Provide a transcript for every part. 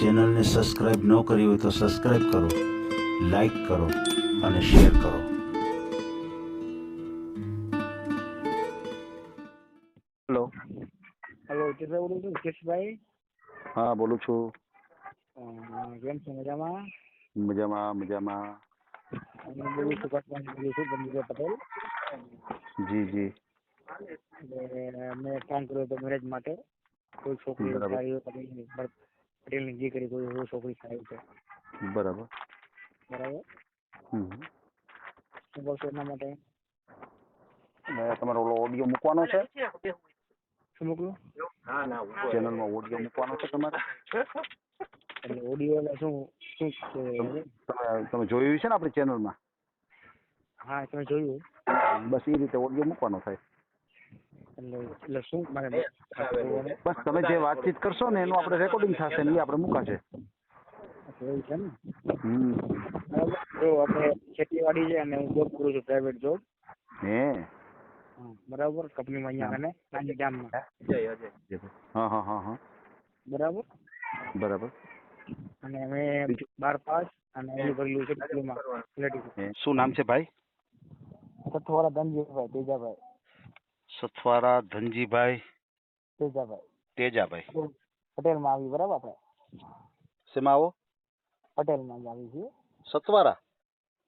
ચેનલને સબસ્ક્રાઇબ ન કરી હોય તો સબસ્ક્રાઇબ કરો લાઈક કરો અને શેર કરો. હેલો. હલો ચિત્ર બોલું છું કેશભાઈ હા બોલું છું. અ, કેમ છો? મજામાં? મજામાં મજામાં. હું બોલું છું કટવાની બોલું છું ગંભીર પટેલ. જી જી. એટલે મેં ફોન કર્યો હતો મેરેજ માટે. કોઈ છોકરી બરાબર. સારી હોય પટેલની પર- પટેલની દીકરી કોઈ હોય છોકરી સારી છે. બરાબર. બરાબર? હમ. શું કરશો એના માટે? ને તમારો ઓલો ઓડિયો મૂકવાનો છે? શું મોકલું? ચેનલમાં ઓડિયો મૂકવાનો છે તમારે? એટલે ઓડિયો એટલે શું શું છે? તમે તમે જોયું છે ને આપણી ચેનલમાં હા તમે જોયું. બસ એ રીતે ઓડિયો મૂકવાનો થાય. એટલે એટલે શું? મારે બસ તમે જે વાતચીત કરશો ને એનું આપણે રેકોર્ડિંગ થશે ને એ આપણે મુકાશે. એવું છે ને? બરાબર. જો આપણે ખેતીવાડી છે અને હું જોબ કરું છું પ્રાઇવેટ જોબ હે? બરાબર. કંપનીમાં અહીંયા અને ગાંધી ગામમાં હા. હા હા હા બરાબર? બરાબર. અને અમે બાર પાસ અને એનું કરેલું છે ડિપ્લોમા શું નામ છે ભાઈ? સથવારા ધનજીભાઈ તેજાભાઈ. સથવારા ધનજીભાઈ તેજાભાઈ. તેજાભાઈ. પટેલમાં આવી બરાબર આપણે? શેમાં આવો? પટેલમાં જ આવી છીએ. સતવારા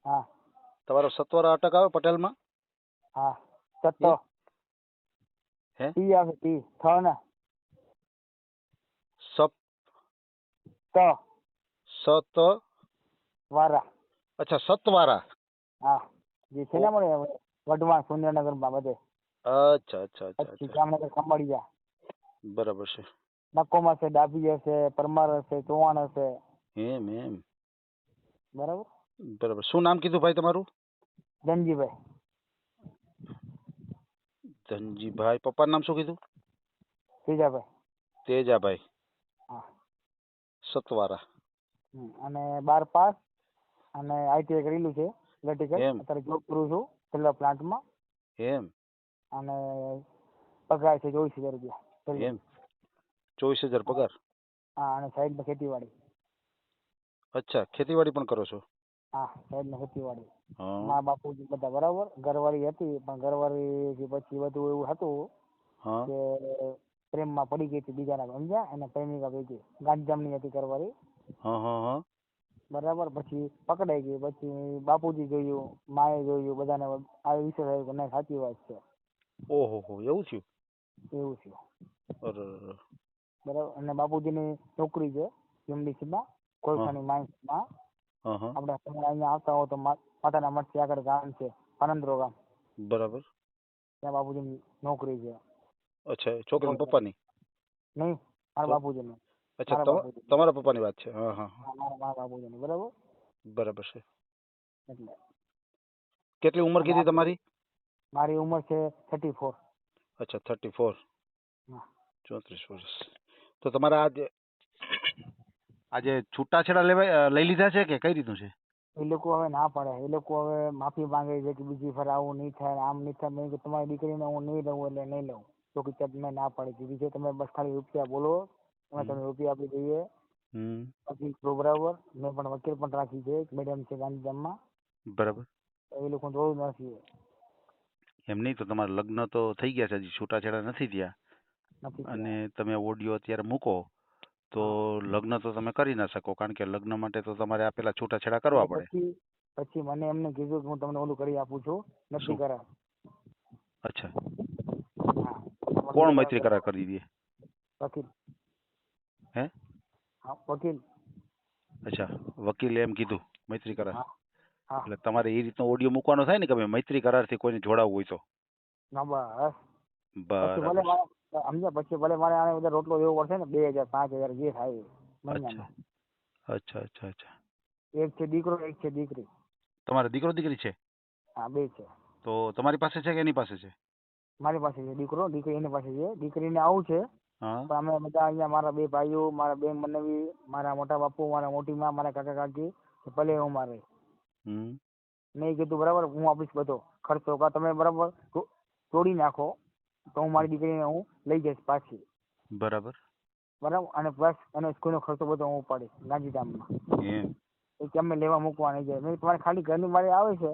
હા. તમારો સતવારા અટક આવે પટેલમાં હા. સત્તો હે? ટી આવે ટી. થ ને સપ ત. સત વારા. અચ્છા સતવારા. હા. જે છે ને મળે વઢવાણ સુરેન્દ્રનગરમાં બધે. અચ્છા અચ્છા પછી જામનગર ખંભાળિયા. બરાબર છે. નકોમાં હશે ડાભી હશે પરમાર હશે ચૌહાણ હશે. એમ એમ. બરાબર? બરાબર. શું નામ કીધું ભાઈ તમારું? ધનજીભાઈ. ધનજીભાઈ. પપ્પાનું નામ શું કીધું? તેજાભાઈ. તેજાભાઈ. હા. સતવારા. અને બાર પાસ અને આઈટીઆઈ કરેલું છે ઇલેક્ટ્રિકલ અત્યારે જોબ કરું છું છેલ્લા પ્લાન્ટમાં એમ. અને પગાર છે ચોવીસ હજાર રૂપિયા. એમ? ચોવીસ હજાર પગાર? હા અને સાઈડમાં ખેતીવાડી. અચ્છા ખેતીવાડી પણ કરો છો? હા સાઈડમાં ખેતીવાડી. મા બાપુજી બધા બરાબર ઘરવાળી હતી પણ ઘરવાળી પછી બધું એવું હતું કે પ્રેમમાં પડી ગઈ હતી બીજાના સમજ્યા અને પ્રેમિકા ભેગી. ગાંધીધામની હતી ઘરવાળી. હા હા હા. બરાબર પછી પકડાઈ ગઈ. પછી બાપુજી જોયું માએ જોયું બધાને આ વિશે થયું કે સાચી વાત છે. ઓહો હો એવું થયું? એવું છે અરે અરે. બરાબર. અને બાપુજીની નોકરી છે એમડીસીમાં કોલસાની માઇન્સમાં હા હા. આપણે તમે અહીંયા આવતા હો તો મા- માતાના મઠથી આગળ ગામ છે આનંદરો ગામ. બરાબર. ત્યાં બાપુજીની નોકરી છે. અચ્છા એ છોકરીના પપ્પાની? નહીં મારા તો? બાપુજીની. અચ્છા મારા તમા- બાપુજી. તમારા પપ્પાની વાત છે. હા હા હા. હા, મારા મારા બાપુજીની. બરાબર? બરાબર છે. એટલે. કેટલી ઉંમર કીધી તમારી? મારી ઉંમર છે થર્ટી ફોર અચ્છા થર્ટી ફોર હા. ચોત્રીસ વર્ષ. તો તમારા આજે આજે છૂટાછેડા લેવા લઈ લીધા છે કે કઈ રીતનું છે? એ લોકો હવે ના પાડે. એ લોકો હવે માફી માંગે છે કે બીજી ફર આવું નહીં થાય આમ નહીં થાય. મેં કે તમારી દીકરીને હું નહીં લઉં એટલે નહીં લઉં. તો કે મેં ના પાડી દીધી. છે તમે બસ ખાલી રૂપિયા બોલો અમે તમે રૂપિયા આપી દઈએ. પછી બરાબર મેં પણ વકીલ પણ રાખી છે મેડમ છે ગાંધીધામમાં. બરાબર. એ લોકો જોયું નથી. એમ નહીં? તો તમારા લગ્ન તો થઈ ગયા છે હજી છૂટાછેડા નથી થયા. નથી અને તમે ઓડિયો અત્યારે મૂકો તો લગ્ન તો તમે કરી ના શકો કારણ કે લગ્ન માટે તો તમારે આ પેલા છૂટાછેડા કરવા પડે. પછી પછી મને એમને કીધું કે હું તમને ઓલું કરી આપું છું નથી શું? કરા અચ્છા. હા. કોણ મૈત્રી કરાર કરી દે? વકીલ. હે? હા વકીલ. અચ્છા વકીલે એમ કીધું મૈત્રી કરાર હા. હા. એટલે તમારે એ રીતનો ઓડિયો મૂકવાનો થાય ને કે ભાઈ મૈત્રી કરારથી કોઈને જોડાવવું હોય તો? ના બસ. પછી ભલે બરાબર. મારે સમજ્યા પછી ભલે મારે આને બધા રોટલો દેવો પડશે ને બે હજાર પાંચ હજાર જે થાય એ અચ્છા. અચ્છા અચ્છા એક છે દીકરો એક છે દીકરી. તમારે દીકરો દીકરી છે? હા બે છે. તો તમારી પાસે છે કે એની પાસે છે? મારી પાસે છે દીકરો દીકરી એની પાસે છે. દીકરીને આવું છે. પણ અમે બધા અહીંયા મારા બે ભાઈઓ મારા બેન મનેવી મારા મોટા બાપુ મારા મોટી માં મારા કાકા કાકી ભલે હું મારે. હમ. મેં કીધું બરાબર હું આપીશ બધો ખર્ચો. કા તમે બરાબર તોડી નાખો તો હું મારી દીકરીને હું લઈ જઈશ પાછી. બરાબર. બરાબર? અને પ્લસ એનો સ્કૂલનો ખર્ચો બધો હું ઉપાડીશ ગાંધીધામમાં. એમ. એ કે અમે લેવા મૂકવા નહીં જાય. મેં તમારે ખાલી ઘરની મારે આવે છે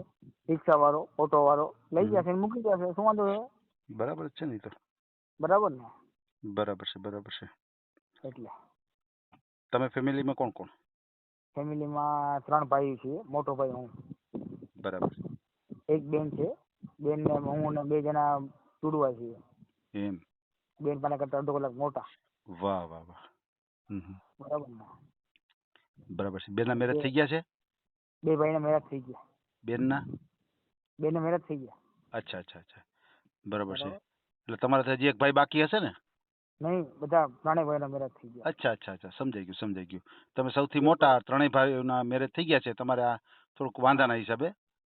રિક્ષા વાળો ઓટો વાળો લઈ જશે મૂકી જશે શું વાંધો છે? બરાબર છે ને તો. બરાબર ને? બરાબર છે બરાબર છે. એટલે. તમે ફેમિલીમાં કોણ કોણ? ફેમિલીમાં ત્રણ ભાઈ છીએ મોટો ભાઈ હું. બરાબર. એક બેન છે. બેન ને હું ને બે જણા જુડવા છીએ. એમ. બેન પાના કરતા અડધો કલાક મોટા. વાહ વાહ વાહ. બરાબર બરાબર છે. બેનના મેરેજ થઈ ગયા છે? બે ભાઈના મેરેજ થઈ ગયા. બેનના? બેને મેરેજ થઈ ગયા. અચ્છા અચ્છા અચ્છા. બરાબર છે. એટલે તમારે હજી એક ભાઈ બાકી હશે ને? નહીં બધા ત્રણેય ભાઈના મેરેજ થઈ ગયા. અચ્છા અચ્છા અચ્છા સમજાઈ ગયું સમજાઈ ગયું. તમે સૌથી મોટા ત્રણેય ભાઈઓના મેરેજ થઈ ગયા છે તમારે આ થોડુંક વાંધાના હિસાબે?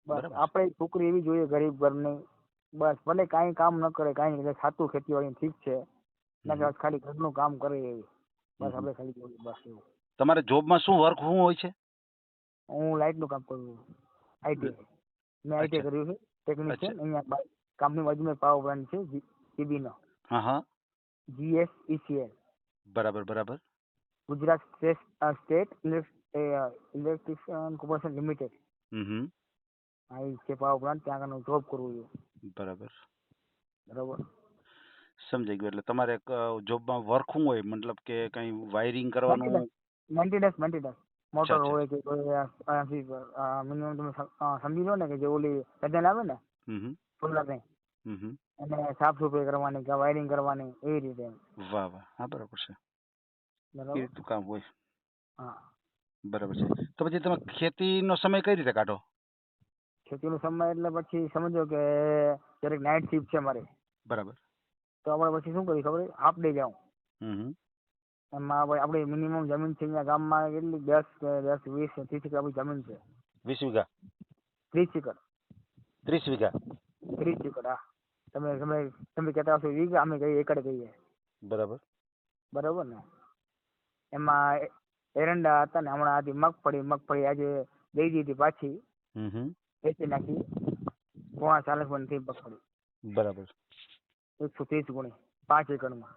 બસ. આપણે છોકરી એવી જોઈએ ગરીબ ઘરની બસ ભલે કાંઈ કામ ન કરે કાંઈ નહીં સાતું ખેતીવાડી ઠીક છે. નકર ખાલી ઘરનું કામ કરે એવી. બસ. આપણે ખાલી જોઈએ બસ એવું. તમારે જોબમાં શું વર્ક શું હોય છે? હું લાઇટનું કામ કરું છું આઈટી મેં આઈટી કર્યું છે ટેકનિશિયન. અહીંયા કામની બાજુમાં પાવર પ્લાન્ટ છે જીબીનો હા હા. જીએસ ઈસીએલ બરાબર બરાબર Gujarat state state electrician corporation limited હમ હમ આ ઈ છે પાવર પ્લાન્ટ ત્યાં આગળ જોબ કરું છું બરાબર બરાબર સમજાઈ ગયું એટલે તમારે જોબમાં વર્ક શું હોય મતલબ કે કઈ વાયરિંગ કરવાનું? મેન્ટેનન્સ મેન્ટેનન્સ મોટર અચ્છા. હોય કે કોઈ અહીંયાથી મિનિમમ તમે સમ- અ, સમજી લો ને કે જે ઓલી પેનલ આવે ને હમ હમ સોલારની હમ. હમ સાફ સફાઈ કરવાની કે વાયરિંગ કરવાની એવી રીતે વાહ વાહ. હા બરાબર છે. એ બરાબર? રીતનું કામ હોય. હા. બરાબર છે. તો પછી તમે ખેતીનો સમય કઈ રીતે કાઢો? ખેતીનો સમય એટલે પછી સમજો કે ક્યારેક નાઇટ શિફ્ટ છે મારે. બરાબર. તો આપણે પછી શું કરીએ ખબર હાફ ડે જાઉં. હમ હમ. એમાં આપણે આપણી મિનિમમ જમીન છે અહીંયા ગામમાં કેટલી? દસ દસ વીસ ત્રીસ એકર આપણી જમીન છે. વીસ વીઘા? ત્રીસ એકર. ત્રીસ વીઘા? ત્રીસ એકર હા. તમે તમે તમે કહેતા હશો વીઘા અમે કહીએ એકડ કહીએ. બરાબર. બરાબર ને? એમાં એરંડા હતા ને હમણાં આજે મગફળી મગફળી આજે દઈ દીધી પાછી. વેચી નાખી. પોણા ચાલીસ મણ થઈ મગફળી. બરાબર. એકસો ત્રીસ ગુણી પાંચ એકડમાં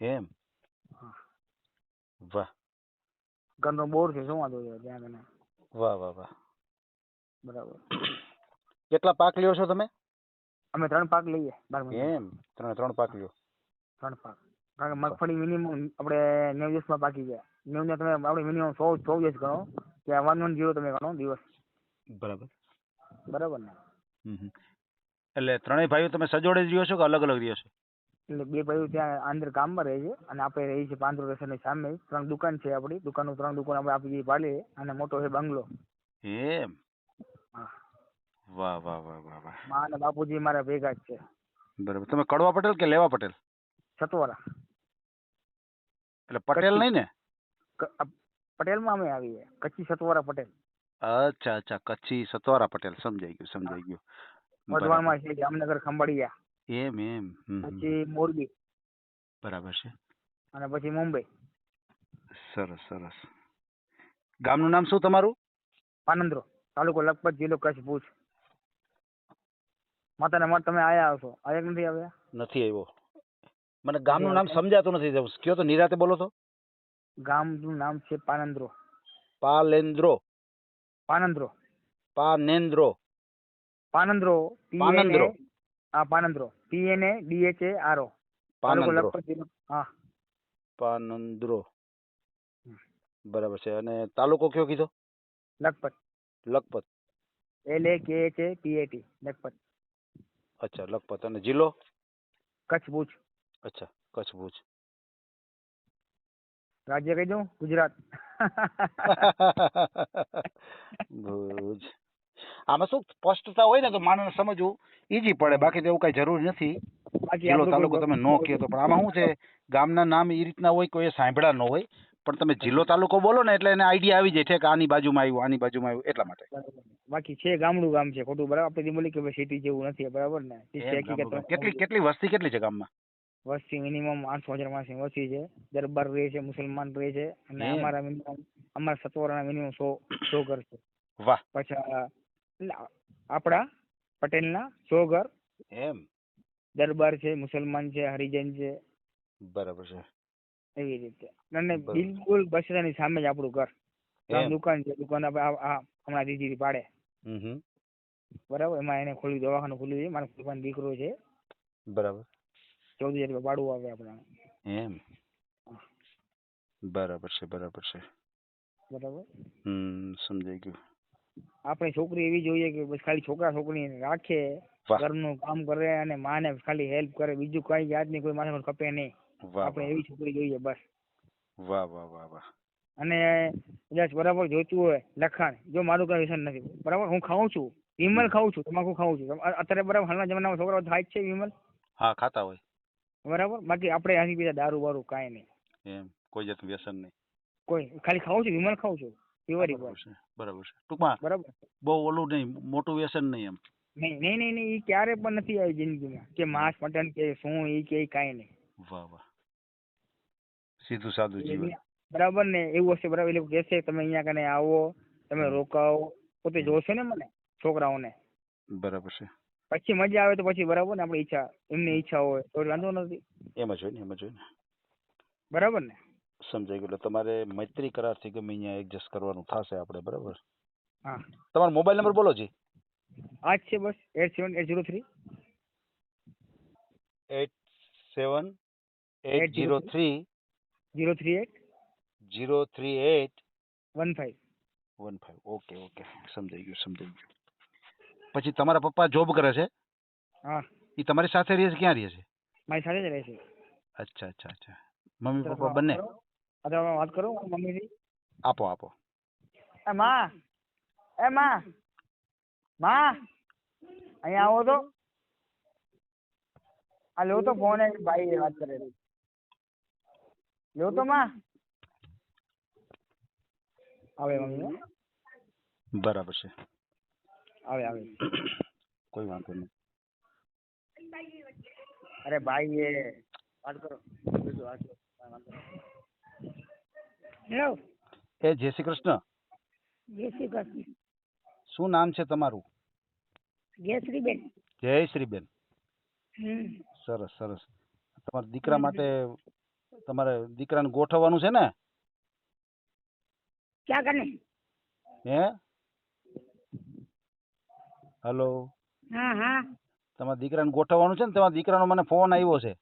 એમ. વાહ. ઘરનો બોર છે શું વાંધો છે? ત્યાં કને વાહ વાહ વાહ. બરાબર. કેટલા પાક લ્યો છો તમે? અમે ત્રણ પાક લઈએ એમ? ત્રણ ત્રણ પાક લ્યો. ત્રણ પાક. કારણ કે મગફળી મિનિમમ આપણે નેવ દિવસમાં પાકી જાય નેવ ને તમે આપણે મિનિમમ સો સો દિવસ ગણો. કે વન વન જીરો તમે ગણો દિવસ. બરાબર. બરાબર ને. એટલે ત્રણેય ભાઈઓ તમે સજોડે જ રહ્યો છો કે અલગ અલગ રહ્યો છો? એટલે બે ભાઈઓ ત્યાં અંદર ગામમાં રહે છે અને આપણે રહીએ છીએ પાંદરો ની સામે. ત્રણ દુકાન છે આપણી. દુકાનનું ત્રણ દુકાન આપણે આપી ભાડે અને મોટો છે બંગલો. એમ? હા. વાહ વાહ વાહ વાહ વાહ. મા અને બાપુજી મારા ભેગા જ છે. બરાબર. તમે કડવા પટેલ કે લેવા પટેલ? સતવારા એટલે પટેલ નહીં ને? પટેલમાં અમે આવીએ. કચ્છી સતવારા પટેલ. અચ્છા અચ્છા. કચ્છી સતવારા પટેલ. સમજાઈ ગયું સમજાઈ ગયું. વઢવાણમાં છે જામનગર ખંભાળિયા. એમ એમ. પછી મોરબી. બરાબર છે. અને પછી મુંબઈ. સરસ સરસ. ગામનું નામ શું તમારું? પાનંદ્રો. તાલુકો લખપત જિલ્લો કચ્છ ભુજ. માતાના મઠ તમે આયા હશો. આયા કે નથી આવ્યા? નથી આવ્યો. મને ગામનું નામ સમજાતું નથી. કયો તો નિરાતે બોલો તો. ગામનું નામ છે પાનંદ્રો. પાલેન્દ્રો. પાનંદ્રો. પાનેન્દ્રો. પાનંદ્રો પાનંદ્રો. હા Panandro P N A D H A R O. Panandro હા. પાનંદ્રો બરાબર છે. અને તાલુકો કયો કીધો? Lakhpat. Lakhpat. L A K H P A T T Lakhpat. અચ્છા લખપત અને જિલ્લો? કચ્છ ભુજ. અચ્છા કચ્છ ભુજ. રાજ્ય કહી દઉં? ગુજરાત. ભુજ. આમાં શું સ્પષ્ટતા હોય ને તો માણસને સમજવું ઈઝી પડે. બાકી તો એવું કઈ જરૂર નથી. જિલ્લો તાલુકો તમે નો કહો તો પણ આમાં શું છે? ગામના નામ એ રીતના હોય કોઈ સાંભળ્યા ન હોય. પણ તમે જિલ્લો તાલુકો બોલો ને એટલે એને આઈડિયા આવી જાય છે કે આની બાજુમાં આવ્યું આની બાજુમાં આવ્યું એટલા માટે. બાકી છે ગામડું ગામ છે ખોટું બરાબર? આપણે બોલી કે સિટી જેવું નથી બરાબર ને? કેટલી કેટલી વસ્તી કેટલી છે ગામમાં? વસ્તી મિનિમમ આઠસો હજાર માણસની વસ્તી છે. દરબાર રહે છે મુસલમાન રહે છે અને અમારા મિનિમમ અમારા સતવારાના મિનિમમ સો સો ઘર છે. વાહ. પછી આપણા પટેલના સો ઘર. એમ. દરબાર છે મુસલમાન છે હરિજન છે. બરાબર છે. એવી રીતે. અને બિલકુલ બસ સામે જ આપણું ઘર. દુકાન છે દુકાન આપણે હમણાં દીધી હમ બરાબર? એમાં એને ખોલ્યું દવાખાનું ખોલ્યું છે મારો પપ્પાનો દીકરો છે. બરાબર. ચૌદ હજાર રૂપિયા ભાડું આવે આપણે. એમ? બરાબર છે બરાબર છે. બરાબર? હમ સમજાઈ ગયું. આપણે છોકરી એવી જોઈએ કે બસ ખાલી છોકરા છોકરી રાખે ઘરનું કામ કરે અને માને ખાલી હેલ્પ કરે. બીજું કઈ જાતની કોઈ માથે ખપે નહીં. આપણે એવી છોકરી જોઈએ બસ. વાહ વાહ વાહ વાહ. અને કદાચ બરાબર જોઈતું હોય લખાણ જો મારું કઈ વ્યસન નથી. બરાબર હું ખાઉં છું વિમલ ખાઉં છું તમાકુ ખાઉં છું. અત્યારે બરાબર હાલના જમાનામાં છોકરાઓ થાય છે વિમલ. હા ખાતા હોય. બરાબર? બાકી આપણે આથી બીજા દારૂ બારૂ કાંઈ નહીં. એમ કોઈ જાતનું વ્યસન નહીં. કોઈ ખાલી ખાઉં છું વિમલ ખાઉં છું પ્યોરી બરાબર છે બરાબર છે. ટૂંકમાં બરાબર. બહુ ઓલું નહીં મોટું વ્યસન નહીં એમ. નહીં નહીં નહીં એ ક્યારે પણ નથી આવી જિંદગીમાં. કે માંસ મટન કે શું એ કે કાંઈ નહીં. વાહ વાહ. સીધું સાદું જીવન. બરાબર ને એવું હશે બરાબર. એટલે કહેશે તમે અહીંયા કને આવો તમે. રોકાવો પોતે જોશે ને મને છોકરાઓને. બરાબર છે. પછી મજા આવે તો પછી બરાબર ને આપણી ઈચ્છા એમની ઈચ્છા હોય તો વાંધો નથી. એમ જ હોય ને એમ જ હોય ને. બરાબર ને? સમજાઈ ગયું. એટલે તમારે મૈત્રી કરારથી ગમે અહીંયા એડજસ્ટ કરવાનું થશે આપણે બરાબર? હા. તમારો મોબાઈલ નંબર બોલો જી. આ છે બસ eight seven eight zero three eight seven eight zero three zero three eight zero three eight one five one five okay okay સમજાઈ ગયું સમજાઈ ગયું. પછી તમારા પપ્પા જોબ કરે છે? હા. એ તમારી સાથે રહે છે ક્યાં રહે છે? મારી સાથે જ રહેશે અચ્છા અચ્છા અચ્છા. મમ્મી પપ્પા બંને? અથવા વાત કરું મમ્મીથી આપો આપો. એ માં એ માં માં અહીંયા આવો તો. આ લો તો ફોન એક ભાઈ વાત કરે છે તો માં. આવે મમ્મી બરાબર છે. આવે આવે. કોઈ વાંધો નહીં. અરે ભાઈ એ વાત કરો. હેલો. એ જય શ્રી કૃષ્ણ. જય શ્રી કૃષ્ણ. શું નામ છે તમારું? જયશ્રીબેન. જય શ્રીબેન હમ. સરસ સરસ. તમારા દીકરા માટે તમારે દીકરાને ગોઠવવાનું છે ને? ક્યાં કને હે? હેલો? હા હા. તમારા દીકરાને ગોઠવવાનું છે ને? તમારા દીકરાનો મને ફોન આવ્યો છે.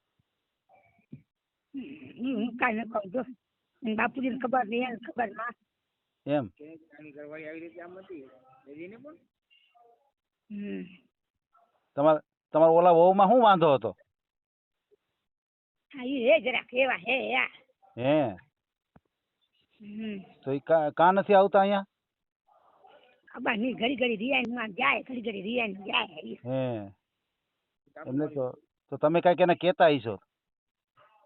હું કાઈ ન કહું જો. બાપુજીને ખબર નહીં ખબર ના. એમ? ઘરવાળી આવી રીતે આમ હતી પણ હમ. તમારા તમારા ઓલા વહુમાં શું વાંધો હતો? હા એ હે જરાક એવા હે યા હે? હમ. તો કા કા નથી આવતા અહીંયા? ખબર નહીં ઘડી ઘડી રિયાઈનમાં જાય ઘડી ઘડી રિયાઈન જાય ઈ. હે. એમને તો તો તમે કઈ એને કેતા હશો?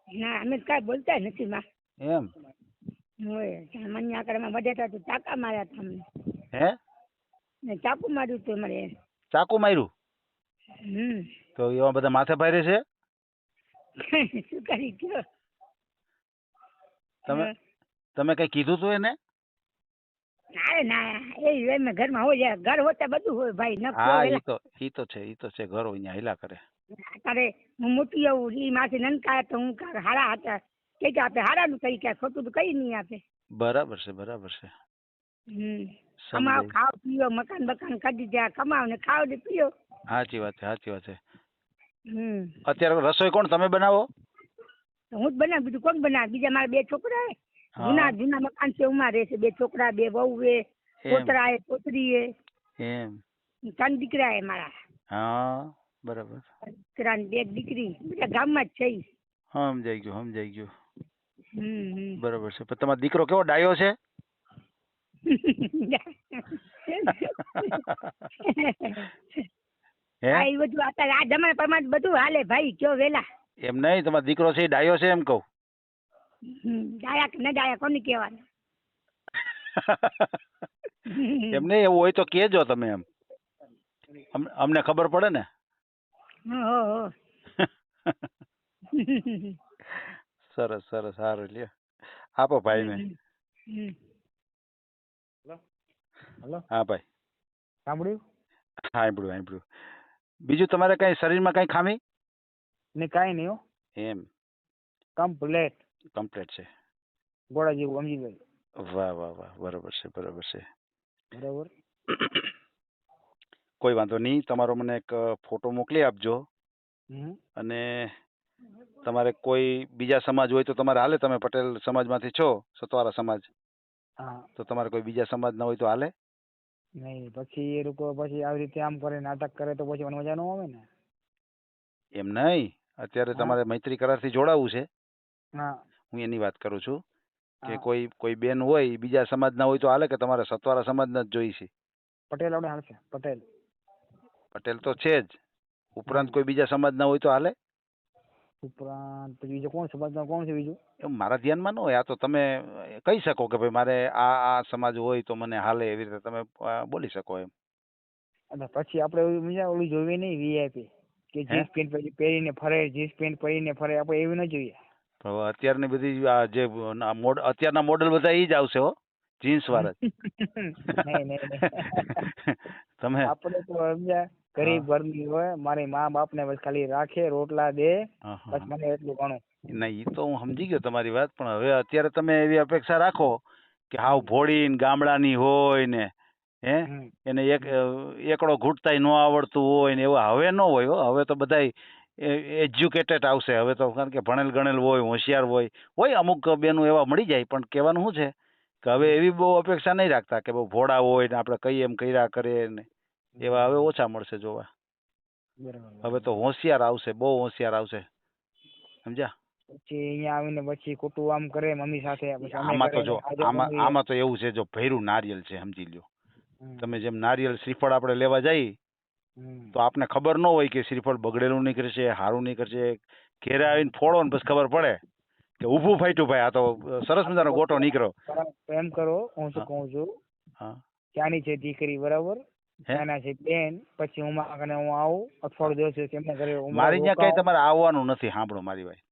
ના અમે કઈ બોલતા નથી માં એમ? હોય મને આગળમાં વધ્યા તો ચાકા માર્યા હે? ને ચાકુ માર્યું હતું મને ચાકુ માર્યું? હમ. તો એવા બધા માથે ભારે છે? શું કરી તમે તમે કઈ કીધું તું એને? ના ના એ એમ ઘરમાં હોય ઘર હોતા બધું હોય ભાઈ ન હા ઈ તો ઈ તો છે ઈ તો છે ઘરો અહીંયા હિલા કરે. અત્યારે હું મોટી આવું ઈ માથે નનકા તો હું હારા હતા કે કે આપે હારાનું કઈ કે ખોટું તો કઈ નહીં આપે. બરાબર છે બરાબર છે. હમ કમાવ ખાવ પીઓ મકાન બકાન કરી દે કમાવ ને ખાવ ને પીઓ. સાચી વાત છે સાચી વાત છે. અત્યારે રસોઈ કોણ? તમે બનાવો? હું જ બનાવ બીજું કોણ બનાવે? બીજા મારા બે છોકરા હે. હા. જૂના જૂના મકાન છે ઉમા રહે છે. બે છોકરા બે વહુ એ પોતરા એ પોતરી એ એમ. ત્રણ દીકરા એ મારા. હા બરાબર. ત્રણ બે દીકરી. બધા ગામમાં જ છે ઈ. સમજાઈ ગયું સમજાઈ ગયું હમ હમ. બરાબર છે. પણ તમારો દીકરો કેવો ડાયો છે? હે? હા, ઈ બધું અત્યારે આ જમાના પ્રમાણે બધું હાલે ભાઈ કયો વેલા. એમ નહીં? તમારો દીકરો છે ડાયો છે એમ કહું? ડાયા કે ન ડાયા કોને કહેવાનું? એમ નહીં? એવું હોય તો તમે એમ. અમને ખબર પડે ને. સરસ સરસ. સારું લ્યો. આપો ભાઈને ને. હલો? હા ભાઈ. સાંભળ્યું? હા સાંભળ્યું સાંભળ્યું. બીજું તમારે કઈ શરીરમાં કઈ ખામી? ને કાંઈ નહીં હો. એમ. કમ્પ્લેટ. કમ્પ્લેટ છે. ઘોડા જેવું સમજી ગયું વાહ વાહ વાહ. બરોબર છે બરોબર છે. બરાબર. કોઈ વાંધો નહીં. તમારો મને એક ફોટો મોકલી આપજો. અને તમારે કોઈ બીજા સમાજ હોય તો તમારે હાલે. તમે પટેલ સમાજમાંથી છો સતવારા સમાજ. હા. તો તમારે કોઈ બીજા સમાજના હોય તો હાલે. નહીં પછી એ લોકો પછી આવી રીતે આમ કરે નાટક કરે તો પછી મને મજા ન આવે ને. એમ નહીં? અત્યારે તમારે મૈત્રી કરારથી જોડાવું છે? હા. હું એની વાત કરું છું કે કોઈ કોઈ બેન હોય બીજા બીજા સમાજના હોય તો હાલે કે તમારે સતવારા સમાજના જ જોઈ છે? પટેલ આપણે હાલશે પટેલ. પટેલ તો છે જ. ઉપરાંત કોઈ બીજા સમાજના હોય તો હાલે? ઉપરાંત બીજો કોણ સમાજમાં કોણ છે બીજું? એમ મારા ધ્યાનમાં ન હોય. આ તો તમે કહી શકો કે ભાઈ મારે આ આ સમાજ હોય તો મને હાલે એવી રીતે તમે અ, બોલી શકો એમ. અને પછી આપણે મજા ઓલું જોઈએ નહીં વીઆઈપી કે હે? જીન્સ પેન્ટ પહેરીને ફરે જીન્સ પેન્ટ પહેરીને ફરે આપણે એવું ન જોઈએ. તો હવે અત્યારની બધી આ જે ના મોડ અત્યારના મોડલ બધા એ જ આવશે હો જીન્સ વાળા જ. નહીં નહીં નહીં તમે આપણે તો સમજ્યા ગરીબ ઘરની હોય મારી મા બાપને બસ ખાલી રાખે રોટલા દે બસ મને એટલું ઘણું ના એ તો હું સમજી ગયો તમારી વાત પણ હવે અત્યારે તમે એવી અપેક્ષા રાખો કે હાવ ભોળી ને ગામડાની હોય ને હે? એને એક એકડો ઘૂંટતાય ન આવડતું હોય ને એવા હવે ન હોય હો હવે તો બધાય એજ્યુકેટેડ આવશે હવે તો કારણ કે ભણેલ ગણેલ હોય હોશિયાર હોય હોય અમુક બેનું એવા મળી જાય પણ કહેવાનું શું છે? કે હવે એવી બહુ અપેક્ષા નહીં રાખતા કે બહુ ભોળા હોય ને આપણે કહીએ એમ કર્યા કરે ને. એવા હવે ઓછા મળશે જોવા. હવે તો હોશિયાર આવશે બહુ હોશિયાર આવશે. સમજ્યા? પછી અહીંયા આવીને પછી ખોટું આમ કરે મમ્મી સાથે આમાં તો જો આમાં આમાં તો એવું છે જો ભૈરું નારિયેલ છે સમજી લ્યો. તમે જેમ નારિયેલ શ્રીફળ આપણે લેવા જઈએ તો આપને ખબર ન હોય કે શ્રીફળ બગડેલું નીકળશે સારું નીકળશે. ઘેરે આવીને ફોડો ને બસ ખબર પડે કે ઊભું ફાટ્યું ભાઈ આ તો સરસ મજાનો ગોટો નીકળ્યો. એમ કરો હું શું. કહું છું? હા. ત્યાંની છે દીકરી બરાબર? છે બેન પછી હું કને હું આવું અઠવાડિયું દિવસ એમને ઘરે મારી ત્યાં કઈ તમારે આવવાનું નથી સાંભળો મારી ભાઈ.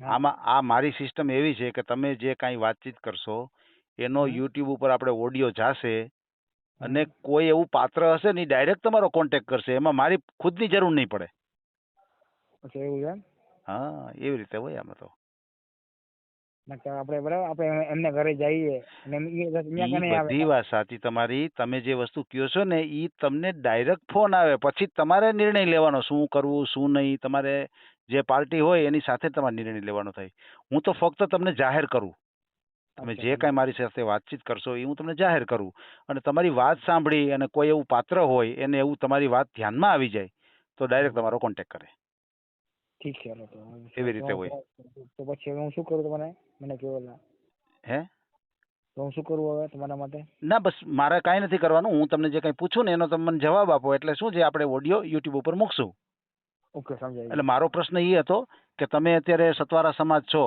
આમાં આ મારી સિસ્ટમ એવી છે કે તમે જે કાંઈ વાતચીત કરશો એનો યુટ્યુબ ઉપર આપણે ઓડિયો જાશે અને કોઈ એવું પાત્ર હશે ને ડાયરેક્ટ તમારો કોન્ટેક્ટ કરશે એમાં મારી ખુદની જરૂર નહીં પડે. પછી એવું છે હા એવી રીતે હોય આમાં તો. નકર આપણે બરાબર આપણે એમને ઘરે જઈએ અને અહીંયા કને આવે. બધી વાત સાચી તમારી. તમે જે વસ્તુ કહો છો ને ઈ તમને ડાયરેક્ટ ફોન આવે. પછી તમારે નિર્ણય લેવાનો શું કરવું શું નહીં. તમારે જે પાર્ટી હોય એની સાથે તમારે નિર્ણય લેવાનો થાય. હું તો ફક્ત તમને જાહેર કરું. તમે જે કાંઈ મારી સાથે વાતચીત કરશો એ હું તમને જાહેર કરું. અને તમારી વાત સાંભળી અને કોઈ એવું પાત્ર હોય એને એવું તમારી વાત ધ્યાનમાં આવી જાય તો ડાયરેક્ટ તમારો કોન્ટેક્ટ કરે. ઠીક છે તો. એવી રીતે હોય. તો પછી હવે હું શું કરું તમને મને કહો હે? તો હું શું કરું હવે તમારા માટે? ના બસ મારે કાંઈ નથી કરવાનું. હું તમને જે કંઈ પૂછું ને એનો તમે મને જવાબ આપો. એટલે શું છે આપણે ઓડિયો યુટ્યુબ ઉપર મૂકશું. ઓકે સમજાય એટલે મારો પ્રશ્ન એ હતો કે તમે અત્યારે સતવારા સમાજ છો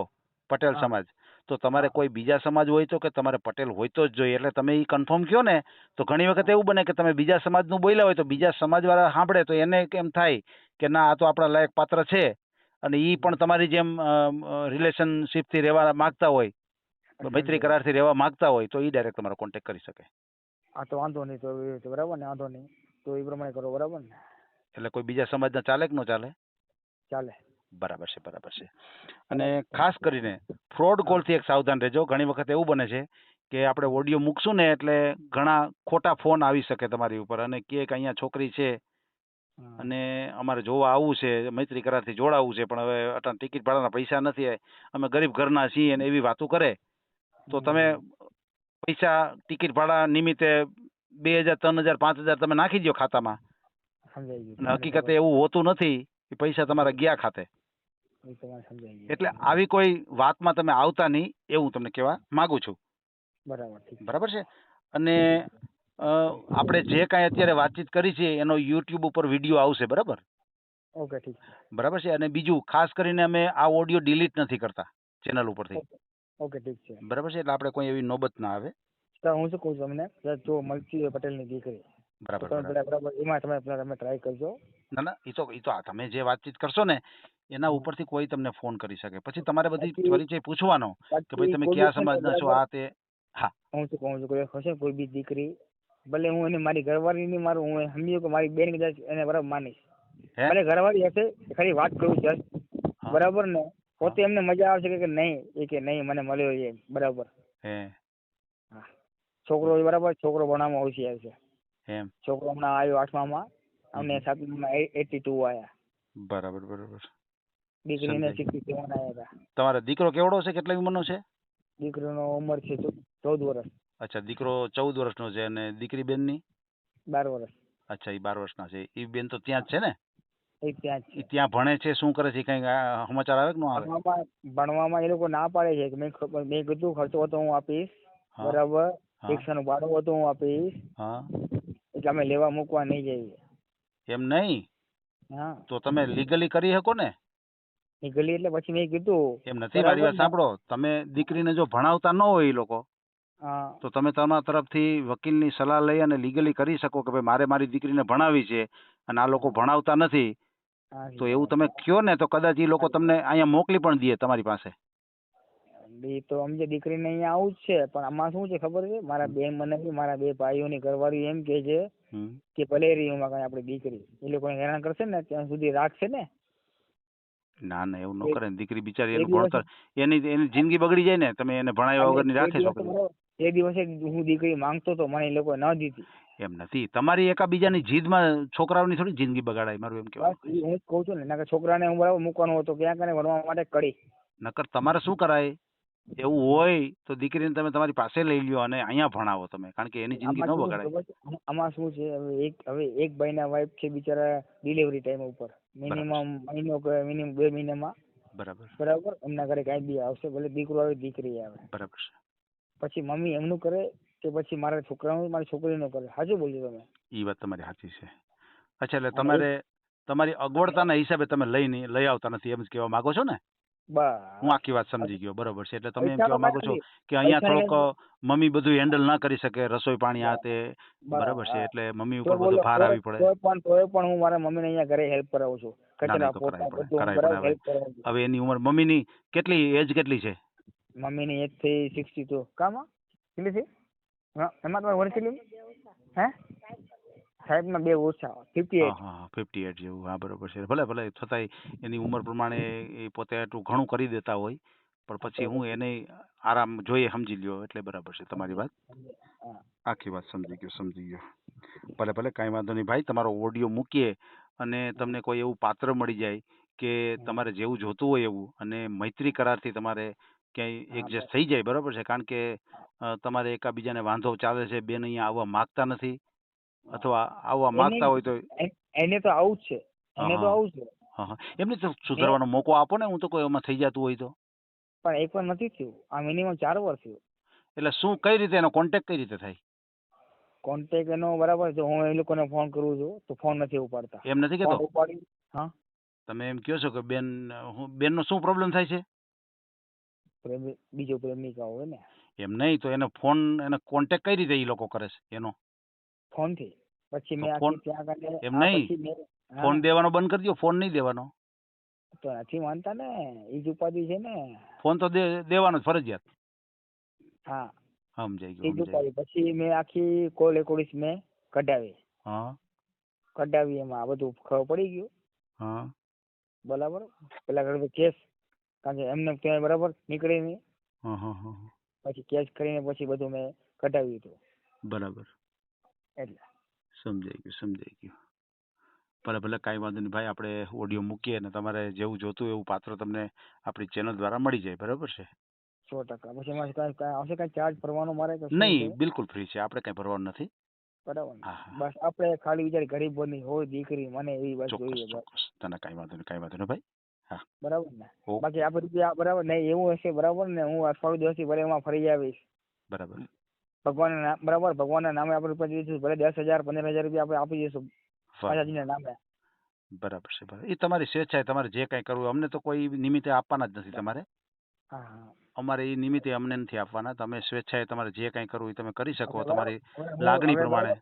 પટેલ સમાજ. તો તમારે કોઈ બીજા સમાજ હોય તો કે તમારે પટેલ હોય તો જ જોઈએ. એટલે તમે એ કન્ફર્મ કહો ને તો ઘણી વખત એવું બને કે તમે બીજા સમાજનું બોલ્યા હોય તો બીજા સમાજવાળા સાંભળે તો એને કેમ થાય કે ના આ તો આપણા લાયક પાત્ર છે અને એ પણ તમારી જેમ રિલેશનશીપથી રહેવા માંગતા હોય મૈત્રી કરારથી રહેવા માંગતા હોય તો એ ડાયરેક્ટ તમારો કોન્ટેક્ટ કરી શકે. હા તો વાંધો નહીં તો બરાબર ને વાંધો નહીં. તો એ પ્રમાણે કરો બરાબર ને? એટલે કોઈ બીજા સમાજના ચાલે કે ન ચાલે? ચાલે. બરાબર છે બરાબર છે. અને ખાસ કરીને ફ્રોડ કોલથી એક સાવધાન રહેજો. ઘણી વખત એવું બને છે કે આપણે ઓડિયો મૂકશું ને એટલે ઘણા ખોટા ફોન આવી શકે તમારી ઉપર અને કે અહીંયા છોકરી છે. અને અમારે જોવા આવવું છે મૈત્રી કરારથી જોડાવવું છે પણ હવે અટાણ ટિકિટ ભાડાના પૈસા નથી અમે ગરીબ ઘરના છીએ અને એવી વાતો કરે. તો તમે પૈસા ટિકિટ ભાડા નિમિત્તે બે હજાર ત્રણ હજાર પાંચ હજાર તમે નાખી દો ખાતામાં. અને હકીકતે એવું હોતું નથી કે પૈસા તમારા ગયા ખાતે. એટલે આવી કોઈ વાતમાં તમે આવતા નહીં એવું તમને કહેવા માંગુ છું. બરાબર બરાબર છે? અને આપણે જે કાંઈ અત્યારે વાતચીત કરી છે એનો યુટ્યુબ ઉપર વીડિયો આવશે બરાબર? ઓકે ઠીક બરાબર છે? અને બીજું ખાસ કરીને અમે આ ઓડિયો ડિલીટ નથી કરતા ચેનલ ઉપરથી. ઓકે ઠીક છે. બરાબર છે? એટલે આપણે કોઈ એવી નોબત ના આવે. સર હું શું કહું છું તમને? જો મલકી પટેલની દીકરી. બરાબર બરાબર. એમાં તમે તમે ટ્રાય કરજો. ના ના એ તો એ તો તમે જે વાતચીત કરશો ને એના ઉપરથી કોઈ તમને ફોન કરી શકે. પછી તમારે બધી પરિચય પૂછવાનો કે ભાઈ તમે કયા સમાજના છો આ તે હા. હું શું કહું છું કોઈ હશે કોઈ બી દીકરી ભલે હું એને મારી ઘરવાળી ની મારું હું સમજ્યો કે મારી બેન કદાચ એને બરાબર માનીશ. ભલે ઘરવાળી હશે ખરી વાત કરું જસ્ટ બરાબર ને? પોતે એમને મજા આવશે કે નહીં એ કે નહીં મને મળ્યો છે બરાબર. છોકરો બરાબર છોકરો ભણવામાં હોશિયાર છે. એમ. છોકરો હમણાં આવ્યો આઠમામાં અમને સાતમામાં એટી ટુ આવ્યા બરાબર બરાબર. દીકરીને. સિક્સટી સેવન આવ્યા હતા. તમારો દીકરો કેવડો છે? કેટલા ઉંમરનો છે? દીકરીનો ઉંમર છે ચૌદ વર્ષ. અચ્છા દીકરો ચૌદ વર્ષનો છે અને દીકરી બેનની? બાર વર્ષ. અચ્છા એ બાર વર્ષના છે. એ બેન તો ત્યાં જ છે ને? એ ત્યાં જ એ છે ત્યાં ભણે છે? શું કરે છે? કઈ સમાચાર આવે કે ન આવે? ભણવામાં ભણવામાં એ લોકો ના પાડે છે. કે મેં ખ- મેં કીધું ખર્ચો હતો હું આપીશ. હા, બરાબર. હા, રિક્ષાનું ભાડું હતું હું આપીશ. હા. એટલે અમે લેવા મૂકવા નહીં જઈએ. એમ નહીં? હા. તો તમે લીગલી કરી શકો ને? લીગલી એટલે પછી મેં કીધું. એમ નથી મારી વાત બરાબર ને? સાંભળો. તમે દીકરીને જો ભણાવતા ન હોય એ લોકો તો તમે તમારા તરફથી વકીલની સલાહ લઈ અને લીગલી કરી શકો કે ભાઈ મારે મારી દીકરીને ભણાવી છે અને આ લોકો ભણાવતા નથી તો એવું તમે કયો ને તો કદાચ એ લોકો તમને અહીંયા મોકલી પણ દે તમારી પાસે. બી તો સમજે દીકરીને અહીંયા આવું જ છે પણ આમાં શું છે ખબર છે? મારા બે મને મારા બે ભાઈઓની ઘરવાળી એમ કે છે. કે ભલે રહી એમાં કઈ આપણી દીકરી. એ લોકોને હેરાન કરશે ને ત્યાં સુધી રાખશે ને? ના ના એવું ન કરે દીકરી બિચારી એનું ભણતર એની એની જિંદગી બગડી જાય ને તમે એને ભણાવ્યા વગરની રાખી શકો એ દિવસે હું દીકરી માંગતો તો મને એ લોકો ન દીધી. એમ નથી. તમારી એકાબીજાની જીદમાં છોકરાઓની થોડી જિંદગી બગાડાય મારું એમ બસ હું કહું છું ને નકર છોકરાને હું બરાબર મૂકવાનો હતો ક્યાં કને ભણવા માટે કડી નકર તમારે શું કરાય? એવું હોય તો દીકરીને તમે તમારી પાસે લઈ લ્યો અને અહીંયા ભણાવો તમે કારણ કે એની જિંદગી ન બગાડાય. આમાં- શું છે? હવે એક હવે એક ભાઈના વાઈફ છે બિચારા ડિલિવરી ટાઈમ ઉપર. મિનિમમ મહિનો કે મિનિમમ બે મહિનામાં. બરાબર. બરાબર? એમના ઘરે કાંઈ બી આવશે ભલે દીકરો આવે દીકરી આવે. બરાબર છે. પછી મમ્મી એમનું કરે કે પછી મારા છોકરાનું મારી છોકરીનું કરે? હાજુ બોલ્યું તમે? એ વાત તમારી સાચી છે. અચ્છા એટલે તમારે તમારી અગવડતાના હિસાબે તમે લઈ નહીં લઈ આવતા નથી એમ જ કહેવા માંગો છો ને? હું આખી વાત સમજી ગયો બરોબર છે. એટલે તમે એમ કહેવા માંગો છો કે અહીંયા થોડોક મમ્મી બધું હેન્ડલ ના કરી શકે રસોઈ પાણી આ તે બરાબર છે. એટલે મમ્મી ઉપર બધું ભાર આવી પડે. પણ તોય પણ હું મારા મમ્મીને અહીંયા ઘરે હેલ્પ કરાવું છું. કચરા પોતા બધું હું કરાવી બરાબર પડે. હેલ્પ કરાવું છું. હવે એની ઉંમર મમ્મીની કેટલી એજ કેટલી છે? મમ્મીની એજ થઈ સિક્સટી ટુ કામાં કેટલી થઈ એમાં તમારે વર્ષ કેટલી? હે? સાહેબમાં બે ઓછા ફિફ્ટી એટ ફિફ્ટી એટ જેવું. હા, બરોબર છે. ભલે ભલે છતાંય એની ઉંમર પ્રમાણે એ પોતે એટલું ઘણું કરી દેતા હોય, પણ પછી હું એને આરામ જોઈએ સમજી લ્યો, એટલે બરાબર છે તમારી વાત. આખી વાત સમજી ગયો સમજી ગયો. ભલે ભલે, કાંઈ વાંધો નહીં. ભાઈ, તમારો ઓડિયો મૂકીએ અને તમને કોઈ એવું પાત્ર મળી જાય કે તમારે જેવું જોતું હોય એવું અને મૈત્રી કરારથી તમારે ક્યાંય એડજસ્ટ થઈ જાય બરાબર છે? કારણ કે અ, તમારે એકાબીજાને વાંધો ચાલે છે બેન અહીંયા આવવા માંગતા નથી અથવા આવવા માંગતા હોય તો એ- એને તો આવું જ છે. એને તો હા. આવું જ છે. હા હા. એમને તો સુધારવાનો મોકો આપો ને? હું તો કોઈ એમાં થઈ જતું હોય તો. પણ એક વાર નથી થયું. આ મિનિમમ ચાર વર્ષ થયું. એટલે શું કઈ રીતે એનો કોન્ટેક્ટ કઈ રીતે થાય? કોન્ટેક એનો બરાબર છે. હું એ લોકોને ફોન કરું છું તો ફોન નથી ઉપાડતા. એમ નથી ફોન કેતો? ઉપાડી હા. તમે એમ કહો છો કે બેન હું બેનનો શું પ્રોબ્લેમ થાય છે? બીજો પ્રેમિકા હોય ને. એમ નહીં તો એને ફોન એને કોન્ટેક્ટ કઈ રીતે એ લોકો કરે છે એનો? ફોનથી પછી મેં ફોન- એમ નહીં. ફોન દેવાનો બંધ કરી દો ફોન નહીં દેવાનો. તો નથી માનતા ને એ જ ઉપાધિ છે ને. ફોન તો દેવાનો ફરજિયાત. હા. સમજાઈ ગયું એ જ ઉપાધિ. પછી મેં આખી કોલ રેકોર્ડિંગ્સ મેં કઢાવી. હા. કઢાવી એમાં આ બધું ખબર પડી ગયું? હા. બરાબર? પેલા ઘરે કેસ કારણ કે એમને ત્યાં બરાબર નીકળી હા પછી કેચ કરીને પછી બધું મેં કઢાવ્યું હતું. બરાબર. એટલે. સમજાઈ ગયું સમજાઈ ગયું. ભલે ભલે કાંઈ વાંધો નહીં. ભાઈ આપણે ઓડિયો મૂકીએ અને તમારે જેવું જોતું એવું પાત્ર તમને આપણી ચેનલ દ્વારા મળી જાય. બરાબર છે? સો ટકા. પછી એમાં કાંઈ આવશે કાંઈ ચાર્જ ભરવાનો મારે નહીં બિલકુલ ફ્રી છે. આપણે કંઈ ભરવાનું નથી. બરાબર. બસ આપણે ખાલી બિચારી ગરીબોની હોય દીકરી મને એવી વાત જોઈએ. તને કાંઈ વાંધો નહીં કાંઈ વાંધો નહીં ભાઈ. બરાબર ને. બાકી આપણે રૂપિયા બરાબર નહીં એવું હશે બરાબર ને? હું અઠવાડિયું દિવસથી ભલે એમાં ફરી આવીશ. બરાબર. ભગવાનના નામ બરાબર ભગવાનના નામે આપણે રૂપિયા દઈશું ભલે દસ હજાર પંદર હજાર રૂપિયા આપણે આપી દઈશું. માતાજીના નામે. બરાબર છે બરાબર. એ તમારી સ્વેચ્છાએ તમારે જે કઈ કરવું અમને તો કોઈ નિમિત્તે આપવાના જ નથી તમારે. અમારે એ નિમિત્તે અમને નથી આપવાના. તમે સ્વેચ્છાએ તમારે જે કઈ કરવું એ તમે કરી શકો. તમારી લાગણી પ્રમાણે.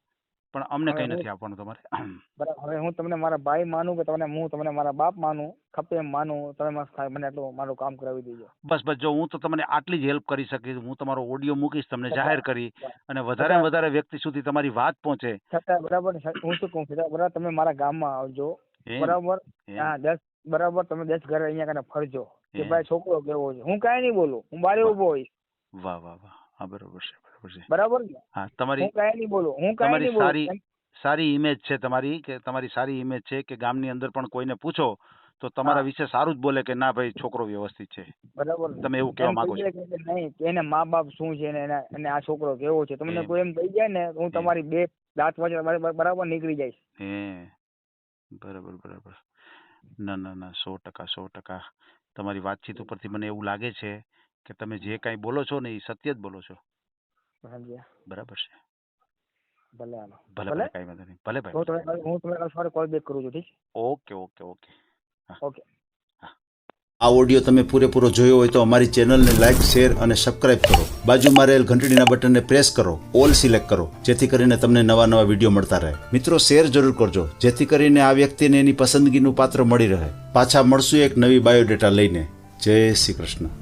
પણ અમને કઈ નથી આપવાનું તમારે. બરાબર હવે હું તમને મારા ભાઈ માનું કે તમને હું તમને મારા બાપ માનું ખપે એમ માનું તમે મને આટલું મારું કામ કરાવી દેજો. બસ બસ જો હું તો તમને આટલી જ હેલ્પ કરી શકીશ હું તમારો ઓડિયો મૂકીશ તમને જાહેર કરી અને વધારે વધારે વ્યક્તિ સુધી તમારી વાત પહોંચે. છતાં બરાબર હું શું કહું બરાબર તમે મારા ગામમાં આવજો. બરાબર? હા દસ બરાબર તમે દસ ઘરે અહીંયા કને ફરજો. કે ભાઈ છોકરો કેવો છે? હું કાંઈ નહીં બોલું હું બારે. ઊભો હોઈશ. વાહ વાહ વાહ. હા બરોબર છે. બરોબર છે. બરાબર ને? હા હું તમારી કાંઈ નહીં બોલું હું કાંઈ નહીં બોલું. સારી ઇમેજ છે તમારી કે તમારી સારી ઇમેજ છે કે ગામની અંદર પણ કોઈને પૂછો તો તમારા વિશે સારું જ બોલે કે ના ભાઈ છોકરો વ્યવસ્થિત છે. બરાબર તમે એવું કહેવા માંગો છો? નહીં કે એને મા બાપ શું છે ને અને આ છોકરો કેવો છે? તમને કોઈ એમ કહી જાય ને હું તમારી બે દાંત વચ્ચે બરાબર નીકળી જઈશ હે બરાબર બરાબર. ના ના ના સો ટકા સો ટકા. તમારી વાતચીત ઉપરથી મને એવું લાગે છે કે તમે જે કાંઈ બોલો છો ને એ સત્ય જ બોલો છો. બરાબર છે. ભલે હાલો. ભલે ભલે? ભલે વાંધો નહીં. ભલે ભાઈ હું તમને કાલે સવારે કોલ બેક કરું છું ઠીક? Okay okay okay. ઓકે. આ ઓડિયો તમે પૂરેપૂરો જોયો હોય તો અમારી ચેનલને લાઇક શેર અને સબસ્ક્રાઇબ કરો. બાજુમાં રહેલ ઘંટડીના બટનને પ્રેસ કરો. ઓલ સિલેક્ટ કરો જેથી કરીને તમને નવા નવા વીડિયો મળતા રહે. મિત્રો શેર જરૂર કરજો જેથી કરીને આ વ્યક્તિને એની પસંદગીનું પાત્ર મળી રહે. પાછા મળશું એક નવી બાયોડેટા લઈને. જય શ્રી કૃષ્ણ.